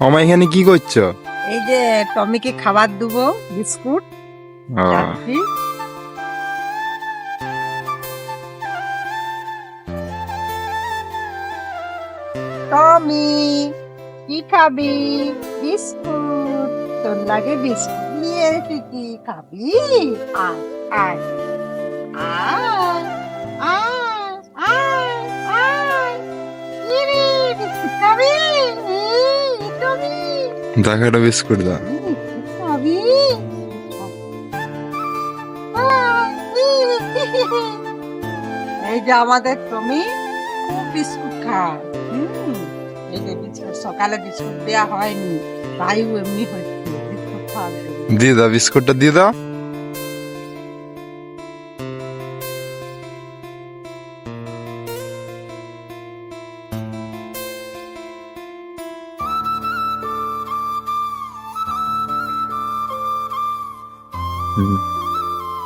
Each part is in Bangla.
আমার এখানে কি করছ? এই যে টমিকে খাবার দেবো বিস্কুট টমি কি খাবি? বিস্কুট তোর লাগে বিস্কুট। নিয়ে এসেছি খাবি? আয় আয়। দেখো একটা বিস্কুট দাও। এই যে আমাদের তুমি বিস্কুট খা এই যে বিস্কুট সকালে বিস্কুট দেওয়া হয়নি তাই এমনি হচ্ছে বিস্কুট দিয়ে দাও বিস্কুটটা দিয়ে দাও।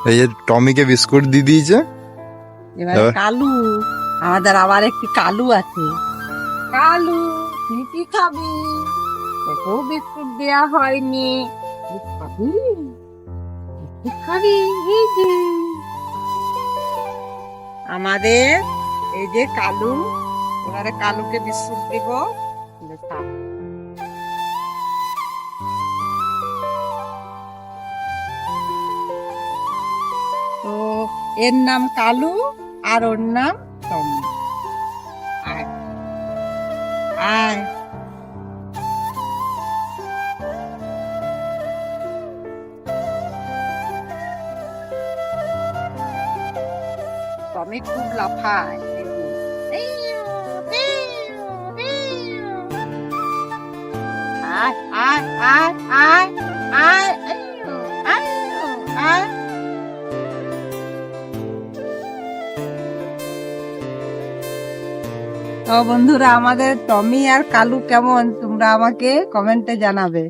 এই যে টমিকে বিস্কুট দিয়ে দিয়েছে। এবার এবার? কালু আমাদের আবার একটি কালু আছে। কালু তুই কি খাবি? তোকেও বিস্কুট দেওয়া হয়নি। খাবি? খাবি? এই যে। আমাদের এই যে কালু এবারে কালুকে বিস্কুট দিব। এর নাম কালু, আর ওর নাম টমি আয়। আয়। টমি খুব লাফায়। আয় আয় আয় আয় আয়। তো বন্ধুরা আমাদের টমি আর কালু কেমন? তোমরা আমাকে কমেন্টে জানাবে।